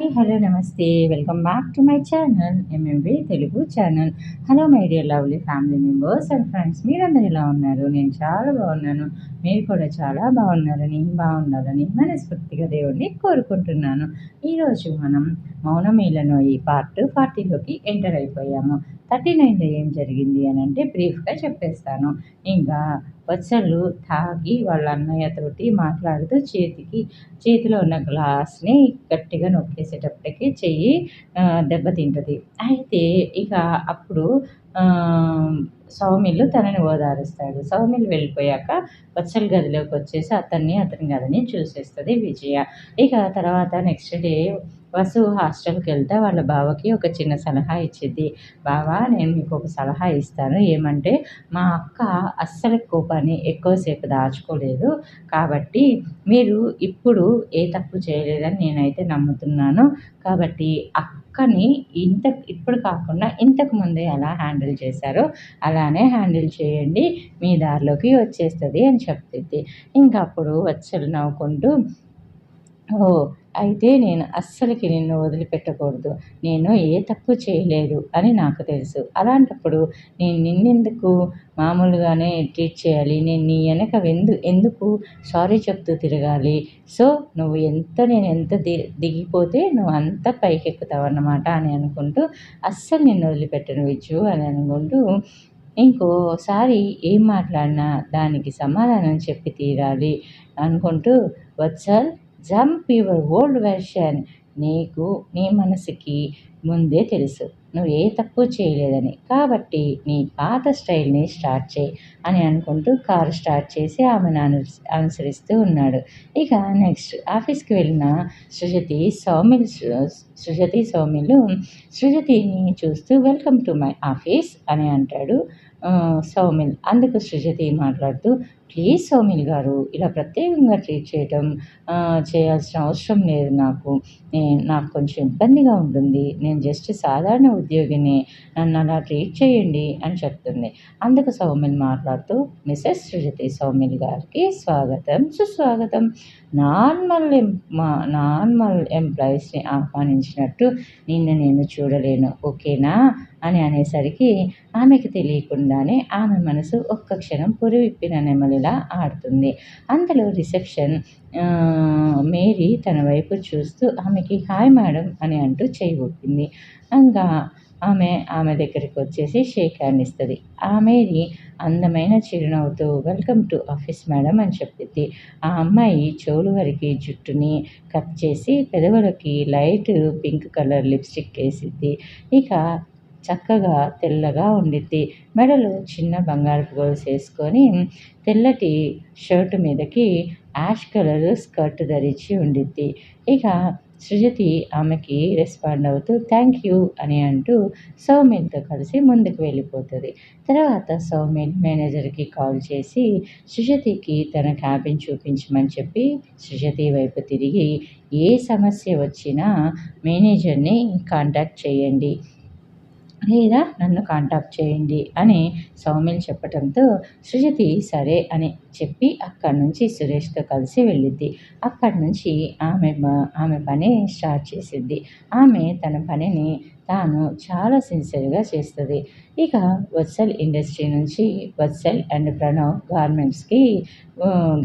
Hello నమస్తే. Welcome back to my channel MMB Telugu channel. Hello my dear lovely family members and friends మీరందరూ ఎలా ఉన్నారు? నేను చాలా బాగున్నాను. మీరు కూడా చాలా బాగున్నారని బాగున్నారని మనస్ఫూర్తిగా దేవుడిని కోరుకుంటున్నాను. ఈరోజు మనం మౌనమేలను ఈ పార్ట్ ఫార్టీలోకి ఎంటర్ అయిపోయాము. థర్టీ నైన్లో ఏం జరిగింది అని అంటే బ్రీఫ్గా చెప్పేస్తాను. ఇంకా వచ్చళ్ళు తాగి వాళ్ళ అన్నయ్యతోటి మాట్లాడుతూ చేతికి చేతిలో ఉన్న గ్లాస్ని గట్టిగా నొక్కేసేటప్పటికి చెయ్యి దెబ్బతింటుంది అయితే ఇక అప్పుడు సౌమిల్లు తనని ఓదారుస్తాడు. సౌమిలు వెళ్ళిపోయాక వత్సల గదిలోకి వచ్చేసి అతన్ని అతని గదిని చూసేస్తుంది విజయ. ఇక తర్వాత నెక్స్ట్ డే వసు హాస్టల్కి వెళ్తే వాళ్ళ బావకి ఒక చిన్న సలహా ఇచ్చింది. బావా నేను మీకు ఒక సలహా ఇస్తాను. ఏమంటే మా అక్క అస్సలు కోపాన్ని ఎక్కువసేపు దాచుకోలేదు. కాబట్టి మీరు ఇప్పుడు ఏ తప్పు చేయలేదని నేనైతే నమ్ముతున్నాను. కాబట్టి అక్కని ఇంత ఇప్పుడు కాకుండా ఇంతకు ముందే ఎలా హ్యాండిల్ చేశారో అలానే హ్యాండిల్ చేయండి. మీ దారిలోకి వచ్చేస్తుంది అని చెప్తుంది. ఇంకా అప్పుడు వచ్చలు నవ్వుకుంటూ ఓ అయితే నేను అస్సలకి నిన్ను వదిలిపెట్టకూడదు. నేను ఏ తప్పు చేయలేదు అని నాకు తెలుసు. అలాంటప్పుడు నేను నిన్నెందుకు మామూలుగానే ట్రీట్ చేయాలి? నేను నీ వెనక ఎందు ఎందుకు సారీ చెప్తూ తిరగాలి? సో నువ్వు ఎంత నేను ఎంత ది దిగిపోతే నువ్వు అంత పైకెక్కుతావు అన్నమాట అని అనుకుంటూ అస్సలు నిన్ను వదిలిపెట్టను విచ్చు అని అనుకుంటూ ఇంకోసారి ఏం మాట్లాడినా దానికి సమాధానం చెప్పి తీరాలి అనుకుంటూ Vatsal jump your old version నీకు నీ మనసుకి ముందే తెలుసు. నువ్వు ఏ తప్పు చేయలేదని. కాబట్టి నీ పాత స్టైల్ని స్టార్ట్ చేయి అని అనుకుంటూ కారు స్టార్ట్ చేసి ఆమెను అను అనుసరిస్తూ ఉన్నాడు. ఇక నెక్స్ట్ ఆఫీస్కి వెళ్ళిన సృజతి సౌమిల్ సృజతి సౌమిలు సృజతిని చూస్తూ వెల్కమ్ టు మై ఆఫీస్ అని అంటాడు. సౌమిల్. అందుకు సృజతి మాట్లాడుతూ ప్లీజ్ సౌమిల్ గారు ఇలా ప్రత్యేకంగా ట్రీట్ చేయటం చేయాల్సిన అవసరం లేదు నాకు. నేను నాకు కొంచెం ఇబ్బందిగా ఉంటుంది. నేను జస్ట్ సాధారణ ఉద్యోగిని. నన్ను అలా ట్రీట్ చేయండి అని చెప్తుంది. అందుకు సౌమిల్ మాట్లాడుతూ మిస్సెస్ సృజతి సౌమిల్ గారికి స్వాగతం. సుస్వాగతం. నార్మల్ మా నార్మల్ ఎంప్లాయీస్ని ఆహ్వానించినట్టు నిన్న నేను చూడలేను. ఓకేనా? అని అనేసరికి ఆమెకు తెలియకుండానే ఆమె మనసు ఒక్క క్షణం పురివిప్పిన నెమలిలా ఆడుతుంది. అందులో రిసెప్షన్ మేరీ తన వైపు చూస్తూ ఆమెకి హాయ్ మేడం అని అంటూ చేయి ఊపింది. ఇంకా ఆమె ఆమె దగ్గరికి వచ్చేసి షేక్ హ్యాండ్ ఇస్తుంది ఆమెని అందమైన చిరునవ్వుతో వెల్కమ్ టు ఆఫీస్ మేడం అని చెప్పింది ఆ అమ్మాయి చెవులు వరకు జుట్టుని కట్ చేసి పెదవులకి లైట్ పింక్ కలర్ లిప్స్టిక్ వేసిద్ది. ఇక చక్కగా తెల్లగా ఉండిద్ది. మెడలో చిన్న బంగారపు గొలుసు వేసుకొని తెల్లటి షర్ట్ మీదకి యాష్ కలర్ స్కర్ట్ ధరించి ఉండిద్ది. ఇక సృజతి ఆమెకి రెస్పాండ్ అవుతూ థ్యాంక్ యూ అని అంటూ సౌమిన్తో కలిసి ముందుకు వెళ్ళిపోతుంది. తర్వాత సౌమిన్ మేనేజర్కి కాల్ చేసి సృజతికి తన క్యాబిన్ చూపించమని చెప్పి సృజతి వైపు తిరిగి ఏ సమస్య వచ్చినా మేనేజర్ని కాంటాక్ట్ చేయండి. లేదా నన్ను కాంటాక్ట్ చేయండి అని సౌమిల్ చెప్పడంతో సృజతి సరే అని చెప్పి అక్కడి నుంచి సురేష్తో కలిసి వెళ్ళిద్ది. అక్కడి నుంచి ఆమె ఆమె పని స్టార్ట్ చేసిద్ది. ఆమె తన పనిని తాను చాలా సిన్సియర్గా చేస్తుంది. ఇక వత్సల్ ఇండస్ట్రీ నుంచి వత్సల్ అండ్ ప్రణవ్ గార్మెంట్స్కి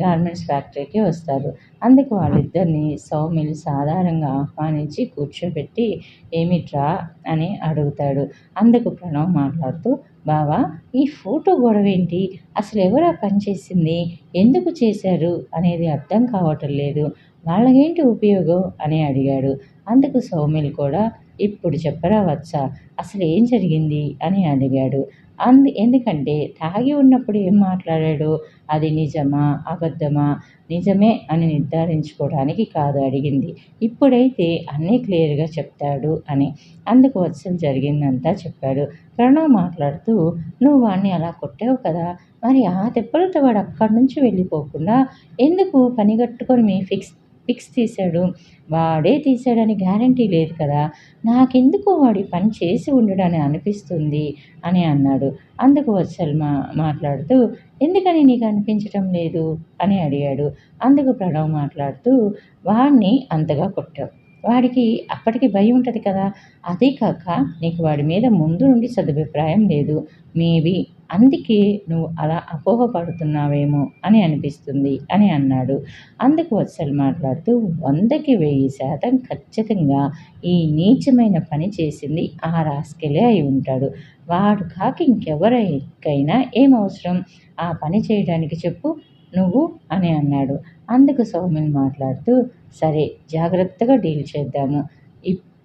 గార్మెంట్స్ ఫ్యాక్టరీకి వస్తారు. అందుకు వాళ్ళిద్దరిని సౌమిల్ సాధారణంగా ఆహ్వానించి కూర్చోబెట్టి ఏమిట్రా? అని అడుగుతాడు. అందుకు ప్రణవ్ మాట్లాడుతూ బావా ఈ ఫోటో గొడవ ఏంటి అసలు ఎవరా పనిచేసింది ఎందుకు చేశారు? అనేది అర్థం కావటం లేదు. వాళ్ళకేంటి ఉపయోగం? అని అడిగాడు. అందుకు సౌమిల్ కూడా ఇప్పుడు చెప్పరా వచ్చా అసలు ఏం జరిగింది? అని అడిగాడు. అందు ఎందుకంటే తాగి ఉన్నప్పుడు ఏం మాట్లాడాడు? అది నిజమా? అబద్ధమా? నిజమే అని నిర్ధారించుకోవడానికి కాదు అడిగింది. ఇప్పుడైతే అన్నీ క్లియర్గా చెప్తాడు అని. అందుకు వత్సం జరిగిందంతా చెప్పాడు. ప్రణవ్ మాట్లాడుతూ నువ్వు వాడిని అలా కొట్టావు కదా? మరి ఆ దెబ్బలతో వాడు అక్కడి నుంచి వెళ్ళిపోకుండా ఎందుకు పనిగట్టుకొని మీ ఫిక్స్ పిక్స్ తీశాడు. వాడే తీశాడని గ్యారంటీ లేదు కదా. నాకెందుకు వాడి పని చేసి ఉండడని అనిపిస్తుంది అని అన్నాడు. అందుకు వత్సల్ మా మాట్లాడుతూ ఎందుకని నీకు అనిపించటం లేదు? అని అడిగాడు. అందుకు ప్రణవ్ మాట్లాడుతూ వాడిని అంతగా కొట్టావు. వాడికి అప్పటికి భయం ఉంటుంది కదా. అదే కాక నీకు వాడి మీద ముందు నుండి సదభిప్రాయం లేదు. మేబీ అందుకే నువ్వు అలా అపోహపడుతున్నావేమో అని అనిపిస్తుంది అని అన్నాడు. అందుకు వత్సలు మాట్లాడుతూ వందకి వెయ్యి శాతం ఖచ్చితంగా ఈ నీచమైన పని చేసింది ఆ రాస్కెలే అయి ఉంటాడు. వాడు కాక ఇంకెవరికైనా ఏం అవసరం? ఆ పని చేయడానికి చెప్పు నువ్వు అని అన్నాడు. అందుకు సౌమిన్ మాట్లాడుతూ సరే జాగ్రత్తగా డీల్ చేద్దాము.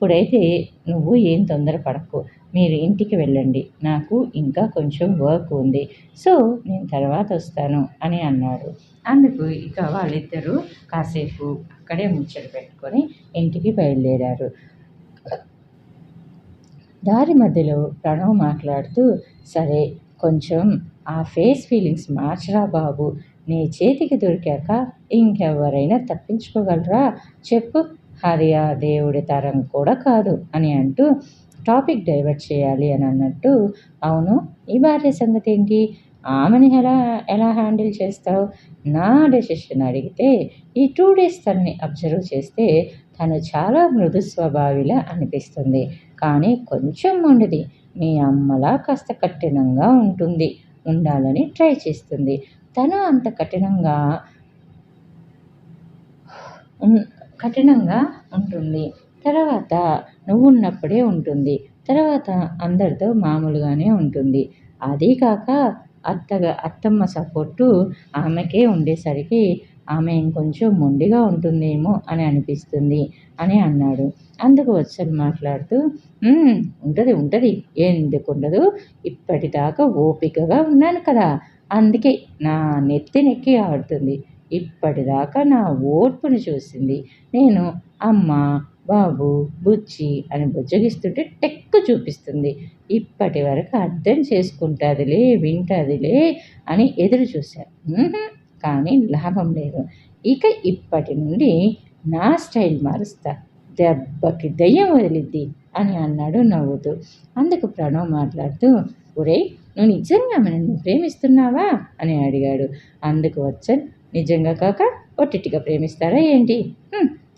ఇప్పుడైతే నువ్వు ఏం తొందరపడకు. మీరు ఇంటికి వెళ్ళండి. నాకు ఇంకా కొంచెం వర్క్ ఉంది. సో నేను తర్వాత వస్తాను అని అన్నాడు. అందుకు ఇక వాళ్ళిద్దరూ కాసేపు అక్కడే ముచ్చట పెట్టుకొని ఇంటికి బయలుదేరారు. దారి మధ్యలో ప్రణవ్ మాట్లాడుతూ సరే కొంచెం ఆ ఫేస్ ఫీలింగ్స్ మార్చరా బాబు. నీ చేతికి దొరికాక ఇంకెవరైనా తప్పించుకోగలరా? చెప్పు. అది ఆ దేవుడి తరం కూడా కాదు అని అంటూ టాపిక్ డైవర్ట్ చేయాలి అని అన్నట్టు అవును ఈ భార్య సంగతి ఏంటి? ఆమెని ఎలా ఎలా హ్యాండిల్ చేస్తావు? నా డెసిషన్ అడిగితే ఈ టూ డేస్ తనని అబ్జర్వ్ చేస్తే తను చాలా మృదు స్వభావిలా అనిపిస్తుంది. కానీ కొంచెం ఉండది. మీ అమ్మలా కాస్త కఠినంగా ఉంటుంది. ఉండాలని ట్రై చేస్తుంది. తను అంత కఠినంగా కఠినంగా ఉంటుంది. తర్వాత నువ్వు ఉన్నప్పుడే ఉంటుంది. తర్వాత అందరితో మామూలుగానే ఉంటుంది. అదీ కాక అత్తగా అత్తమ్మ సపోర్టు ఆమెకే ఉండేసరికి ఆమె ఇంకొంచెం మొండిగా ఉంటుందేమో అని అనిపిస్తుంది అని అన్నాడు. అందుకు వచ్చని మాట్లాడుతూ ఉంటుంది ఉంటుంది. ఎందుకు ఉండదు ఇప్పటిదాకా ఓపికగా ఉన్నాను కదా. అందుకే నా నెత్తి నెక్కి ఆడుతుంది. ఇప్పటిదాకా నా ఓర్పును చూసింది. నేను అమ్మ బాబు బుచ్చి అని బుజ్జగిస్తుంటే టెక్కు చూపిస్తుంది. ఇప్పటి వరకు అర్థం చేసుకుంటుందిలే వింటాదిలే అని ఎదురు చూశాను కానీ లాభం లేదు. ఇక ఇప్పటి నుండి నా స్టైల్ మారుస్తా. దెబ్బకి దయ్యం వదిలిద్ది అని అన్నాడు నవ్వుతూ. అందుకు ప్రణవ్ మాట్లాడుతూ ఒరే నువ్వు నిజంగా నన్ను ప్రేమిస్తున్నావా? అని అడిగాడు. అందుకు వచ్చన్ నిజంగా కాక ఒట్టిటిగా ప్రేమిస్తారా ఏంటి?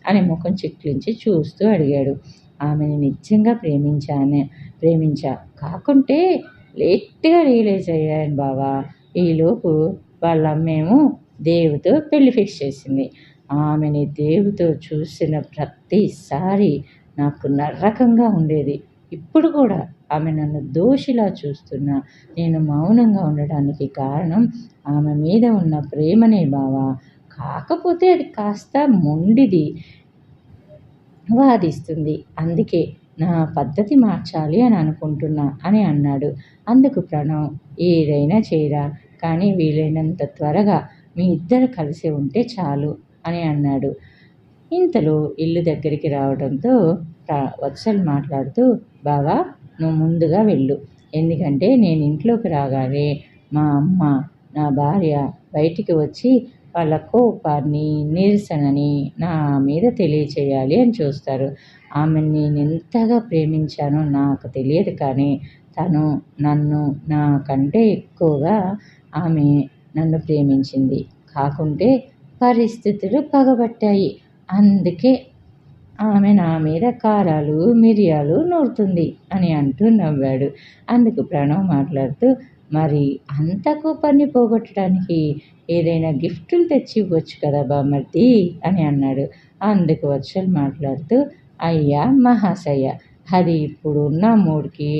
అని ముఖం చిట్లించి చూస్తూ అడిగాడు. ఆమెని నిజంగా ప్రేమించాను ప్రేమించా. కాకుంటే లేట్గా రియలైజ్ అయ్యాను బావా. ఈలోపు వాళ్ళ అమ్మేమో దేవుతో పెళ్ళి ఫిక్స్ చేసింది. ఆమెని దేవుతో చూసిన ప్రతిసారి నాకు నరకంగా ఉండేది. ఇప్పుడు కూడా ఆమె నన్ను దోషిలా చూస్తున్నా. నేను మౌనంగా ఉండడానికి కారణం ఆమె మీద ఉన్న ప్రేమనే బావా. కాకపోతే అది కాస్త మొండిది వాదిస్తుంది. అందుకే నా పద్ధతి మార్చాలి అని అనుకుంటున్నా అని అన్నాడు. అందుకు ప్రణవ్ ఏదైనా చేయరా? కానీ వీలైనంత త్వరగా మీ ఇద్దరు కలిసి ఉంటే చాలు అని అన్నాడు. ఇంతలో ఇల్లు దగ్గరికి రావడంతో వత్సల్ మాట్లాడుతూ బావా నువ్వు ముందుగా వెళ్ళు. ఎందుకంటే నేను ఇంట్లోకి రాగానే మా అమ్మ నా భార్య బయటికి వచ్చి వాళ్ళ కోపాన్ని నిరసనని నా మీద తెలియచేయాలి అని చూస్తారు. ఆమెను నేను ఎంతగా ప్రేమించానో నాకు తెలియదు కానీ తను నన్ను నాకంటే ఎక్కువగా ఆమె నన్ను ప్రేమించింది. కాకుంటే పరిస్థితులు పగబట్టాయి. అందుకే ఆమె నా మీద కారాలు మిరియాలు నూరుతుంది అని అంటూ నవ్వాడు. అందుకు ప్రణవ్ మాట్లాడుతూ మరి అంత కోపాన్ని పోగొట్టడానికి ఏదైనా గిఫ్టులు తెచ్చి ఇవ్వచ్చు కదా బామ్మర్ది అని అన్నాడు. అందుకు వచ్చలు మాట్లాడుతూ అయ్యా మహాశయ అది ఇప్పుడు ఉన్న మూడ్కి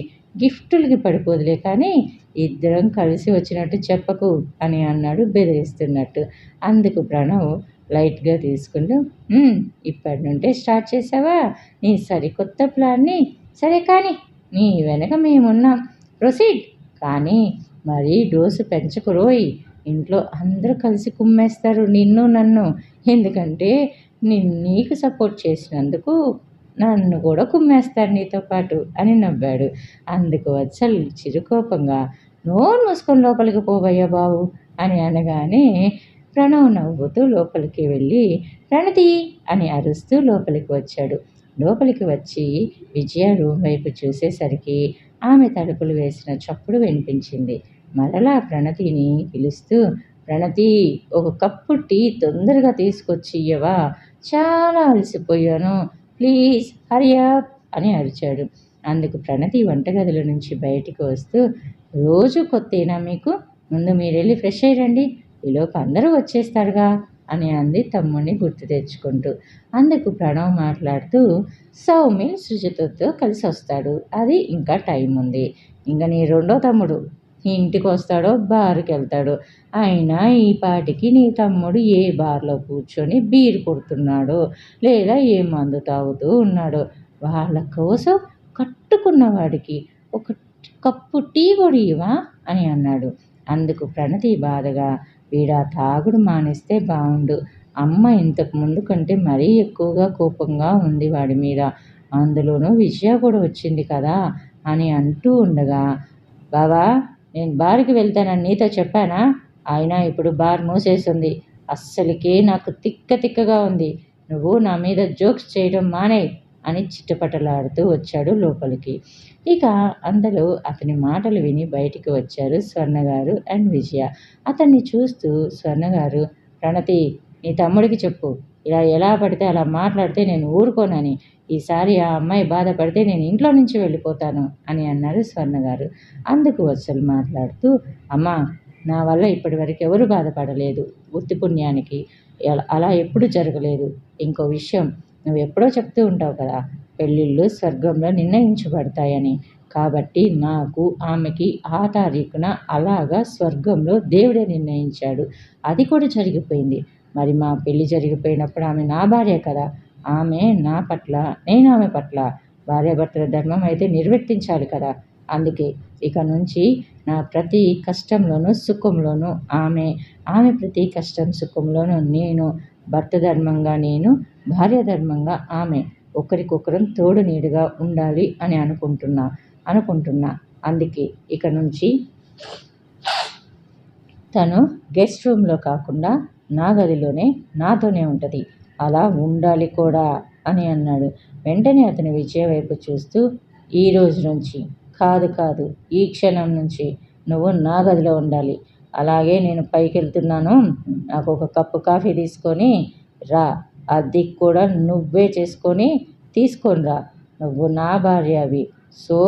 గిఫ్టులకి పడిపోదులే కానీ ఇద్దరం కలిసి వచ్చినట్టు చెప్పకు అని అన్నాడు బెదిరిస్తున్నట్టు. అందుకు ప్రణవ్ లైట్గా తీసుకుంటూ ఇప్పటి నుండే స్టార్ట్ చేసావా? నీ సరికొత్త ప్లాన్ని సరే కానీ నీ వెనక మేమున్నాం. ప్రొసీడ్. కానీ మరీ డోసు పెంచకురోయ్ ఇంట్లో అందరూ కలిసి కుమ్మేస్తారు నిన్ను నన్ను. ఎందుకంటే నిన్ను నీకు సపోర్ట్ చేసినందుకు నన్ను కూడా కుమ్మేస్తారు నీతో పాటు అని నవ్వాడు. అందుకు వత్సల్ చిరుకోపంగా నోరు మూసుకొని లోపలికి పోబయ్యా బాబు అని అనగానే ప్రణవ్ నవ్వుతూ లోపలికి వెళ్ళి ప్రణతి అని అరుస్తూ లోపలికి వచ్చాడు. లోపలికి వచ్చి విజయ రూమ్ వైపు చూసేసరికి ఆమె తలుపులు వేసిన చప్పుడు వినిపించింది. మరలా ప్రణతిని పిలుస్తూ ప్రణతి ఒక కప్పు టీ తొందరగా తీసుకొచ్చి ఇయ్యవా చాలా అలసిపోయాను. ప్లీజ్ హరియప్ అని అరిచాడు. అందుకు ప్రణతి వంటగదిల నుంచి బయటికి వస్తూ రోజు కొత్తేనా మీకు? ముందు మీరు వెళ్ళి ఫ్రెష్ అయ్యండి ఈలోపు అందరూ వచ్చేస్తారుగా అని అంది తమ్ముడిని గుర్తు తెచ్చుకుంటూ. అందుకు ప్రణవ్ మాట్లాడుతూ సౌమి సుజితతో కలిసి వస్తాడు. అది ఇంకా టైం ఉంది. ఇంకా నీ రెండో తమ్ముడు. ఇంటికి వస్తాడో బార్కి వెళ్తాడు. అయినా ఈ పాటికి నీ తమ్ముడు ఏ బార్లో కూర్చొని బీర్ కొడుతున్నాడో లేదా ఏ మందు తాగుతూ ఉన్నాడో వాళ్ళ కోసం కట్టుకున్న వాడికి ఒక కప్పు టీ కొడివా అని అన్నాడు. అందుకు ప్రణతి బాధగా వీడా తాగుడు మానేస్తే బాగుండు అమ్మ ఇంతకు ముందు కంటే మరీ ఎక్కువగా కోపంగా ఉంది వాడి మీద. అందులోనూ విజయ కూడా వచ్చింది కదా అని అంటూ ఉండగా బావా నేను బార్కి వెళ్తానని నీతో చెప్పానా? అయినా ఇప్పుడు బార్ మూసేసింది. అస్సలకే నాకు తిక్క తిక్కగా ఉంది. నువ్వు నా మీద జోక్స్ చేయడం మానే అని చిట్టపటలాడుతూ వచ్చాడు లోపలికి. ఇక అందులో అతని మాటలు విని బయటికి వచ్చారు స్వర్ణగారు అండ్ విజయ. అతన్ని చూస్తూ స్వర్ణగారు ప్రణతి నీ తమ్ముడికి చెప్పు. ఇలా ఎలా పడితే అలా మాట్లాడితే నేను ఊరుకోనని. ఈసారి ఆ అమ్మాయి బాధపడితే నేను ఇంట్లో నుంచి వెళ్ళిపోతాను అని అన్నారు స్వర్ణగారు. అందుకు వత్సలు మాట్లాడుతూ అమ్మా నా వల్ల ఇప్పటి వరకు ఎవరు బాధపడలేదు. వృత్తి పుణ్యానికి అలా- అలా ఎప్పుడు జరగలేదు. ఇంకో విషయం నువ్వు ఎప్పుడో చెప్తూ ఉంటావు కదా పెళ్ళిళ్ళు స్వర్గంలో నిర్ణయించబడతాయని. కాబట్టి నాకు ఆమెకి ఆ తారీఖున అలాగా స్వర్గంలో దేవుడే నిర్ణయించాడు. అది కూడా జరిగిపోయింది. మరి మా పెళ్ళి జరిగిపోయినప్పుడు ఆమె నా భార్య కదా. ఆమె నా పట్ల నేను ఆమె పట్ల. భార్యాభర్తల ధర్మం అయితే నిర్వర్తించాలి కదా. అందుకే ఇక నుంచి నా ప్రతి కష్టంలోనూ సుఖంలోనూ ఆమె ఆమె ప్రతి కష్టం సుఖంలోనూ నేను భర్త ధర్మంగా నేను భార్య ధర్మంగా ఆమె ఒకరికొకరం తోడు నీడుగా ఉండాలి అని అనుకుంటున్నా అనుకుంటున్నా. అందుకే ఇక నుంచి తను గెస్ట్ రూమ్లో కాకుండా నా గదిలోనే నాతోనే ఉంటుంది. అలా ఉండాలి కూడా అని అన్నాడు. వెంటనే అతని విజయ వైపు చూస్తూ ఈ రోజు నుంచి కాదు కాదు ఈ క్షణం నుంచి నువ్వు నా గదిలో ఉండాలి. అలాగే నేను పైకి వెళ్తున్నాను నాకు ఒక కప్పు కాఫీ తీసుకొని రా. అది కూడా నువ్వే చేసుకొని తీసుకొని రా. నువ్వు నా భార్యవి. సో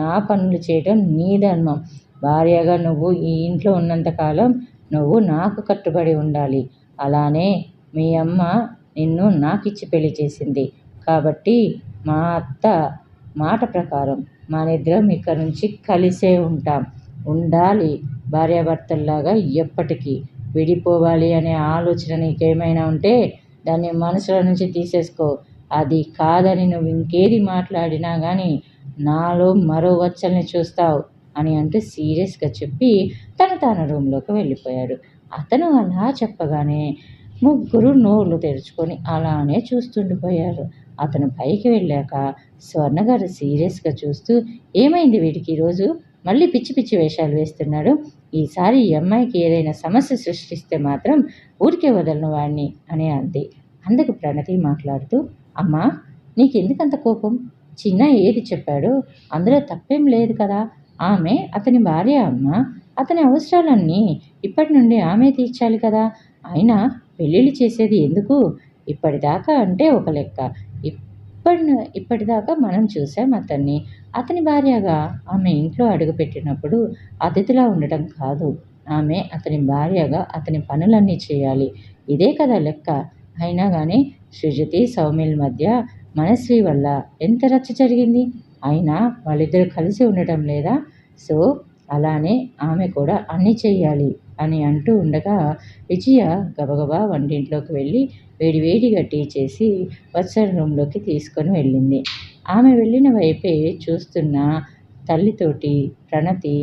నా పనులు చేయడం నీ ధర్మం. భార్యగా నువ్వు ఈ ఇంట్లో ఉన్నంతకాలం నువ్వు నాకు కట్టుబడి ఉండాలి. అలానే మీ అమ్మ నిన్ను నాకిచ్చి పెళ్ళి చేసింది. కాబట్టి మా అత్త మాట ప్రకారం మనిద్దరం ఇక్కడి నుంచి కలిసే ఉంటాం. ఉండాలి భార్యాభర్తల్లాగా ఎప్పటికీ. విడిపోవాలి అనే ఆలోచన నీకేమైనా ఉంటే దాన్ని మనసులో నుంచి తీసేసుకో. అది కాదని నువ్వు ఇంకేది మాట్లాడినా కానీ నాలో మరో వచ్చల్ని చూస్తావు అని అంటూ సీరియస్గా చెప్పి తను తన రూమ్లోకి వెళ్ళిపోయాడు. అతను అలా చెప్పగానే ముగ్గురు నోళ్ళు తెరుచుకొని అలానే చూస్తుండిపోయారు. అతను పైకి వెళ్ళాక స్వర్ణగారు సీరియస్గా చూస్తూ ఏమైంది వీడికి ఈరోజు? మళ్ళీ పిచ్చి పిచ్చి వేషాలు వేస్తున్నాడు. ఈసారి ఈ అమ్మాయికి ఏదైనా సమస్య సృష్టిస్తే మాత్రం ఊరికే వదలను వాడిని అని అంది. అందుకు ప్రణతి మాట్లాడుతూ అమ్మా నీకెందుకంత కోపం? చిన్న ఏది చెప్పాడో? అందులో తప్పేం లేదు కదా. ఆమె అతని భార్య అమ్మ. అతని అవసరాలన్నీ ఇప్పటి నుండి ఆమె తీర్చాలి కదా. అయినా పెళ్ళిళ్ళు చేసేది ఎందుకు? ఇప్పటిదాకా అంటే ఒక లెక్క. ఇప్పటి ఇప్పటిదాకా మనం చూసాం అతన్ని. అతని భార్యగా ఆమె ఇంట్లో అడుగుపెట్టినప్పుడు అతిథిలా ఉండటం కాదు. ఆమె అతని భార్యగా అతని పనులన్నీ చేయాలి. ఇదే కదా లెక్క. అయినా కానీ సృజతి సౌమిల్ మధ్య మనశ్రీ వల్ల ఎంత రచ్చ జరిగింది? అయినా వాళ్ళిద్దరూ కలిసి ఉండటం లేదా? సో అలానే ఆమె కూడా అన్నీ చెయ్యాలి అని అంటూ ఉండగా విజయ గబగబా వంటింట్లోకి వెళ్ళి వేడివేడిగా టీ చేసి వత్సల రూమ్లోకి తీసుకొని వెళ్ళింది. ఆమె వెళ్ళిన వైపే చూస్తున్న తల్లితోటి ప్రణతి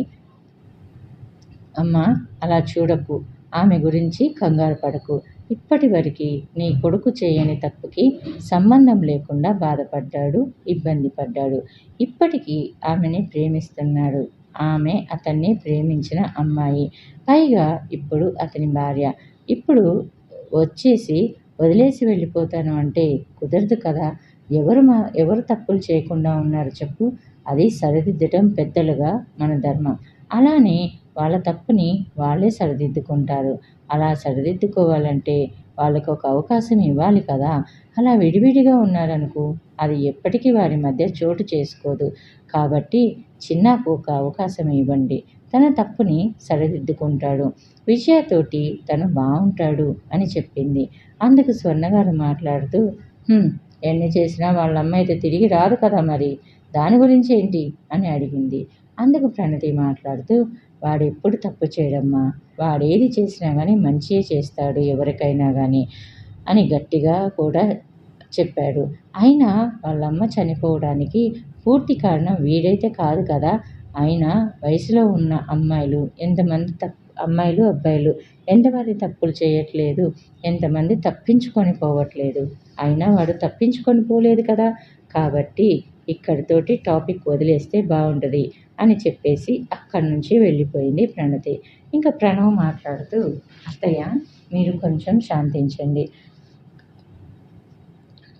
అమ్మ అలా చూడకు. ఆమె గురించి కంగారు పడకు. ఇప్పటి వరకు నీ కొడుకు చేయని తప్పుకి సంబంధం లేకుండా బాధపడ్డాడు ఇబ్బంది పడ్డాడు. ఇప్పటికీ ఆమెని ప్రేమిస్తున్నాడు. ఆమె అతన్ని ప్రేమించిన అమ్మాయి. పైగా ఇప్పుడు అతని భార్య. ఇప్పుడు వచ్చేసి వదిలేసి వెళ్ళిపోతాను అంటే కుదరదు కదా. ఎవరు మా ఎవరు తప్పులు చేయకుండా ఉన్నారు చెప్పు. అది సరిదిద్దటం పెద్దలుగా మన ధర్మం. అలానే వాళ్ళ తప్పుని వాళ్ళే సరిదిద్దుకుంటారు. అలా సరిదిద్దుకోవాలంటే వాళ్ళకు ఒక అవకాశం ఇవ్వాలి కదా. అలా విడివిడిగా ఉన్నారనుకో అది ఎప్పటికీ వారి మధ్య చోటు చేసుకోదు. కాబట్టి చిన్నకు ఒక అవకాశం ఇవ్వండి. తన తప్పుని సరిదిద్దుకుంటాడు. విజయతోటి తను బాగుంటాడు అని చెప్పింది. అందుకు స్వర్ణగారు మాట్లాడుతూ ఎన్ని చేసినా వాళ్ళ అమ్మ అయితే తిరిగి రాదు కదా మరి? దాని గురించి ఏంటి అని అడిగింది. అందుకు ప్రణతి మాట్లాడుతూ వాడు ఎప్పుడు తప్పు చేయడమ్మా? వాడేది చేసినా కానీ మంచియే చేస్తాడు ఎవరికైనా కానీ అని గట్టిగా కూడా చెప్పాడు. అయినా వాళ్ళమ్మ చనిపోవడానికి పూర్తి కారణం వీడైతే కాదు కదా? అయినా వయసులో ఉన్న అమ్మాయిలు ఎంతమంది తప్పు అమ్మాయిలు అబ్బాయిలు ఎంతమంది తప్పులు చేయట్లేదు ఎంతమంది తప్పించుకొని పోవట్లేదు. అయినా వాడు తప్పించుకొని పోలేదు కదా. కాబట్టి ఇక్కడితోటి టాపిక్ వదిలేస్తే బాగుంటుంది అని చెప్పేసి అక్కడి నుంచి వెళ్ళిపోయింది ప్రణతి. ఇంకా ప్రణవ్ మాట్లాడుతూ అత్తయ్య మీరు కొంచెం శాంతించండి.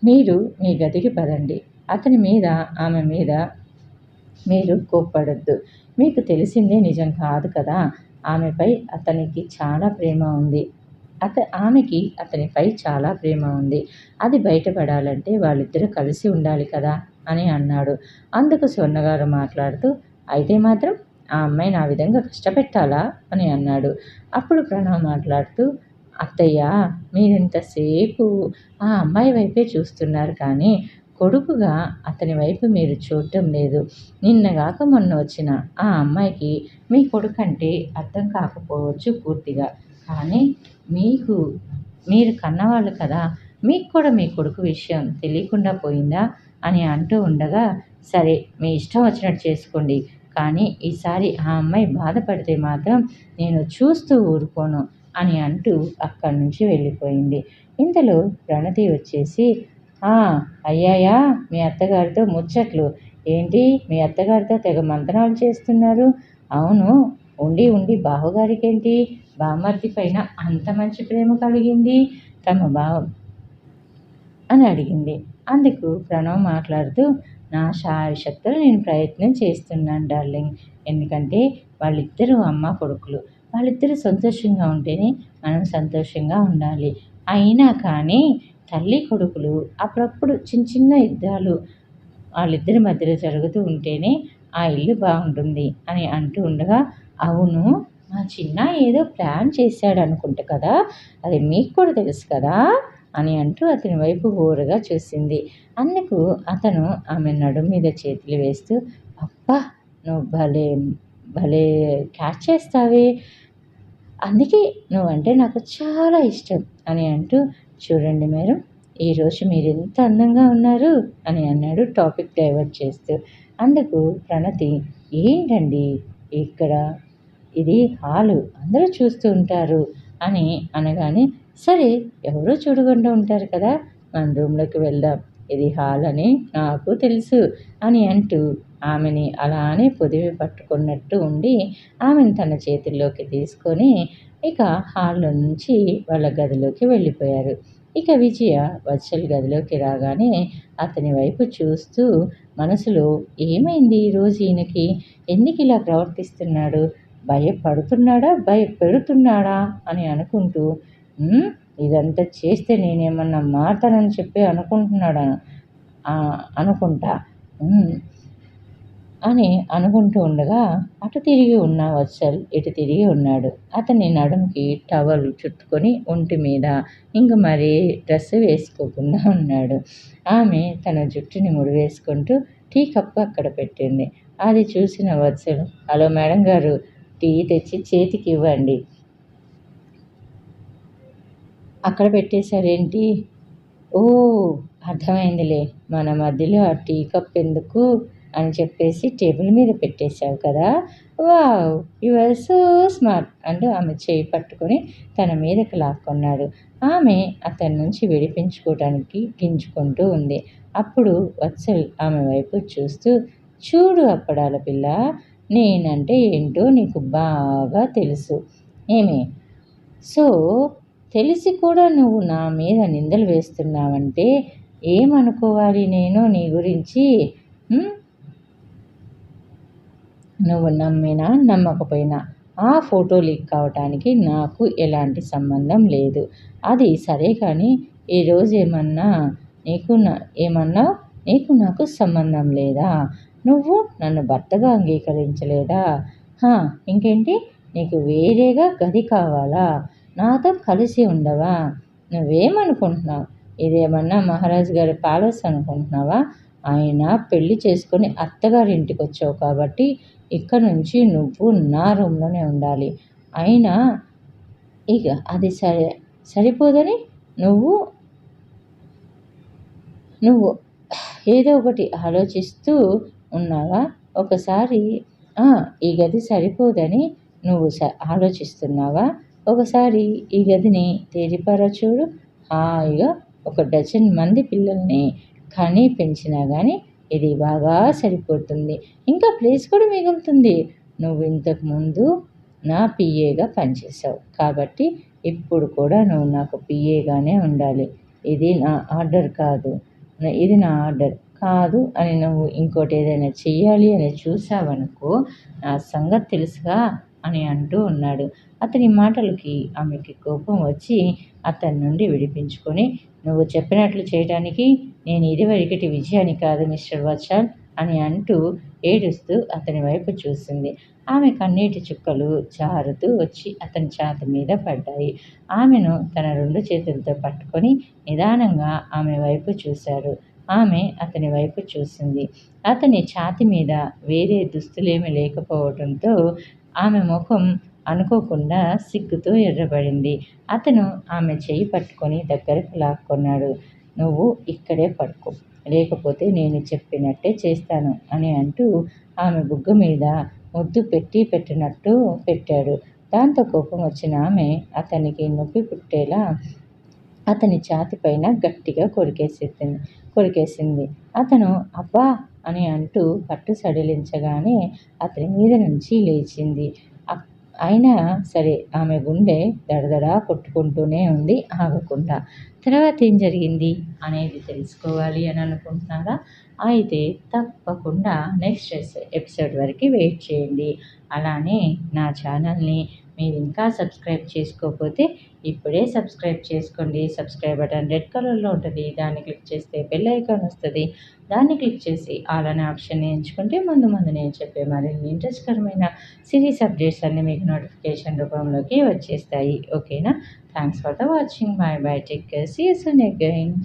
మీరు మీ గదికి పదండి. అతని మీద ఆమె మీద మీరు కోప్పడద్దు. మీకు తెలిసిందే నిజం కాదు కదా. ఆమెపై అతనికి చాలా ప్రేమ ఉంది. అత ఆమెకి అతనిపై చాలా ప్రేమ ఉంది. అది బయటపడాలంటే వాళ్ళిద్దరూ కలిసి ఉండాలి కదా అని అన్నాడు. అందుకు స్వర్ణగారు మాట్లాడుతూ అయితే మాత్రం ఆ అమ్మాయి నా విధంగా కష్టపెట్టాలా? అని అన్నాడు. అప్పుడు ప్రణవ్ మాట్లాడుతూ అత్తయ్య మీరింతసేపు ఆ అమ్మాయి వైపే చూస్తున్నారు కానీ కొడుకుగా అతని వైపు మీరు చూడటం లేదు. నిన్నగాక మొన్న వచ్చిన ఆ అమ్మాయికి మీ కొడుకు అంటే అర్థం కాకపోవచ్చు పూర్తిగా. కానీ మీకు మీరు కన్నవాళ్ళు కదా మీకు కూడా మీ కొడుకు విషయం తెలియకుండా పోయిందా అని అంటూ ఉండగా సరే మీ ఇష్టం వచ్చినట్టు చేసుకోండి. కానీ ఈసారి ఆ అమ్మాయి బాధపడితే మాత్రం నేను చూస్తూ ఊరుకోను అని అంటూ అక్కడి నుంచి వెళ్ళిపోయింది. ఇంతలో ప్రణతి వచ్చేసి అయ్యాయా? మీ అత్తగారితో ముచ్చట్లు. ఏంటి? మీ అత్తగారితో తెగ మంతనాలు చేస్తున్నారు. అవును ఉండి ఉండి బావగారికేంటి? బామర్ది పైన అంత మంచి ప్రేమ కలిగింది. తమ బావ అని అడిగింది. అందుకు ప్రణవ్ మాట్లాడుతూ నా శాయశక్తులు నేను ప్రయత్నం చేస్తున్నాను డార్లింగ్. ఎందుకంటే వాళ్ళిద్దరూ అమ్మ కొడుకులు. వాళ్ళిద్దరూ సంతోషంగా ఉంటేనే మనం సంతోషంగా ఉండాలి. అయినా కానీ తల్లి కొడుకులు అప్పుడప్పుడు చిన్న చిన్న యుద్ధాలు వాళ్ళిద్దరి మధ్యలో జరుగుతూ ఉంటేనే ఆ ఇల్లు బాగుంటుంది అని అంటూ ఉండగా అవును మా చిన్న ఏదో ప్లాన్ చేశాడు అనుకుంటా కదా అది మీకు కూడా తెలుసు కదా అని అంటూ అతని వైపు ఊరగా చూసింది. అందుకు అతను ఆమె నడుము మీద చేతులు వేస్తూ అబ్బా నువ్వు భలే భలే క్యాచ్ చేస్తావే అందుకే నువ్వంటే నాకు చాలా ఇష్టం అని అంటూ చూడండి మీరు ఈరోజు మీరు ఎంత అందంగా ఉన్నారు అని అన్నాడు టాపిక్ డైవర్ట్ చేస్తూ. అందుకు ప్రణతి ఏంటండి ఇక్కడ? ఇది హాలు అందరూ చూస్తూ ఉంటారు అని అనగానే సరే ఎవరో చూడకుండా ఉంటారు కదా మన రూమ్లోకి వెళ్దాం. ఇది హాల్ అని నాకు తెలుసు అని అంటూ ఆమెని అలానే పొదివి పట్టుకున్నట్టు ఉండి ఆమెను తన చేతుల్లోకి తీసుకొని ఇక హాల్లో నుంచి వాళ్ళ గదిలోకి వెళ్ళిపోయారు. ఇక విజయ వత్సల్ గదిలోకి రాగానే అతని వైపు చూస్తూ మనసులో ఏమైంది ఈరోజు ఈయనకి? ఎందుకు ఇలా ప్రవర్తిస్తున్నాడు? భయపడుతున్నాడా? భయపెడుతున్నాడా? అని అనుకుంటూ ఇదంతా చేస్తే నేనేమన్నా మారతానని చెప్పి అనుకుంటున్నాడా? అనుకుంటా. అని అనుకుంటూ ఉండగా అటు తిరిగి ఉన్న వత్సల్ ఇటు తిరిగి ఉన్నాడు. అతని నడుముకి టవల్ చుట్టుకొని ఒంటి మీద ఇంక మరీ డ్రెస్ వేసుకోకుండా ఉన్నాడు. ఆమె తన జుట్టుని ముడివేసుకుంటూ టీ కప్పు అక్కడ పెట్టింది. అది చూసిన వత్సల్ హలో మేడం గారు టీ తెచ్చి చేతికి ఇవ్వండి. అక్కడ పెట్టేశారేంటి? ఓ అర్థమైందిలే. మన మధ్యలో ఆ టీ కప్ ఎందుకు అని చెప్పేసి టేబుల్ మీద పెట్టేశావు కదా. Wow! You are so smart! అంటూ ఆమె చేయి పట్టుకొని తన మీదకి లాక్కున్నాడు. ఆమె అతని నుంచి విడిపించుకోవడానికి గింజుకుంటూ ఉంది. అప్పుడు వత్సల్ ఆమె వైపు చూస్తూ చూడు అప్పడాల పిల్ల నేనంటే ఏంటో నీకు బాగా తెలుసు. ఏమి? సో తెలిసి కూడా నువ్వు నా మీద నిందలు వేస్తున్నావంటే ఏమనుకోవాలి నేను నీ గురించి? నువ్వు నమ్మినా నమ్మకపోయినా ఆ ఫోటో లీక్ కావటానికి నాకు ఎలాంటి సంబంధం లేదు. అది సరే కానీ ఈరోజు ఏమన్నా నీకు నా ఏమన్నా నీకు నాకు సంబంధం లేదా? నువ్వు నన్ను భర్తగా అంగీకరించలేదా? ఇంకేంటి? నీకు వేరేగా గది కావాలా? నాతో కలిసి ఉండవా? నువ్వేమనుకుంటున్నావు? ఇదేమన్నా మహారాజు గారి ప్యాలెస్ అనుకుంటున్నావా? ఆయన పెళ్ళి చేసుకొని అత్తగారి ఇంటికి వచ్చావు కాబట్టి ఇక్కడ నుంచి నువ్వు నా రూమ్లోనే ఉండాలి. అయినా ఇక అది సరే సరిపోదని నువ్వు నువ్వు ఏదో ఒకటి ఆలోచిస్తూ ఉన్నావా? ఒకసారి ఈ గది సరిపోదని నువ్వు స ఆలోచిస్తున్నావా? ఒకసారి ఈ గదిని తేరిపారా చూడు. హాయిగా ఒక డజన్ మంది పిల్లల్ని కానీ పెంచినా కానీ ఇది బాగా సరిపోతుంది. ఇంకా ప్లేస్ కూడా మిగులుతుంది. నువ్వు ఇంతకుముందు నా పిఏగా పనిచేసావు కాబట్టి ఇప్పుడు కూడా నువ్వు నాకు పిఏగానే ఉండాలి. ఇది నా ఆర్డర్ కాదు. ఇది నా ఆర్డర్ కాదు అని నువ్వు ఇంకోటి ఏదైనా చెయ్యాలి అని చూసావనుకో నా సంగతి తెలుసుగా అని అంటూ ఉన్నాడు. అతని మాటలకి ఆమెకి కోపం వచ్చి అతని నుండి విడిపించుకొని నువ్వు చెప్పినట్లు చేయడానికి నేను ఇదివరకటి విజయాన్ని కాదు మిస్టర్ వత్సల్ అని అంటూ ఏడుస్తూ అతని వైపు చూసింది. ఆమె కన్నీటి చుక్కలు జారుతూ వచ్చి అతని ఛాతి మీద పడ్డాయి. ఆమెను తన రెండు చేతులతో పట్టుకొని నిదానంగా ఆమె వైపు చూశాడు. ఆమె అతని వైపు చూసింది. అతని ఛాతి మీద వేరే దుస్తులేమీ లేకపోవడంతో ఆమె ముఖం అనుకోకుండా సిగ్గుతో ఎర్రబడింది. అతను ఆమె చేయి పట్టుకొని దగ్గరకు లాక్కున్నాడు. నువ్వు ఇక్కడే పడుకో. లేకపోతే నేను చెప్పినట్టే చేస్తాను అని అంటూ ఆమె బుగ్గ మీద ముద్దు పెట్టి పెట్టినట్టు పెట్టాడు. దాంతో కోపం వచ్చిన ఆమె అతనికి నొప్పి పుట్టేలా అతని ఛాతి పైన గట్టిగా కొరికేసింది కొరికేసింది. అతను అబ్బా అని అంటూ పట్టు సడిలించగానే అతని మీద నుంచి లేచింది. అయినా సరే ఆమె గుండె దడదడా కొట్టుకుంటూనే ఉంది ఆగకుండా. తర్వాత ఏం జరిగింది అనేది తెలుసుకోవాలి అని అనుకుంటున్నారా? అయితే తప్పకుండా నెక్స్ట్ ఎపిసోడ్ వరకు వెయిట్ చేయండి. అలానే నా ఛానల్ని మీరు ఇంకా సబ్స్క్రైబ్ చేసుకోకపోతే ఇప్పుడే సబ్స్క్రైబ్ చేసుకోండి. సబ్స్క్రైబ్ బటన్ రెడ్ కలర్లో ఉంటుంది. దాన్ని క్లిక్ చేస్తే బెల్ ఐకాన్ వస్తుంది. దాన్ని క్లిక్ చేసి ఆల్ అనే ఆప్షన్ ఎంచుకుంటే ముందు ముందు నేను చెప్పే మరిన్ని ఇంట్రెస్ట్కరమైన సిరీస్ అప్డేట్స్ అన్నీ మీకు నోటిఫికేషన్ రూపంలోకి వచ్చేస్తాయి. ఓకేనా? Thanks for the watching my bye take care see you again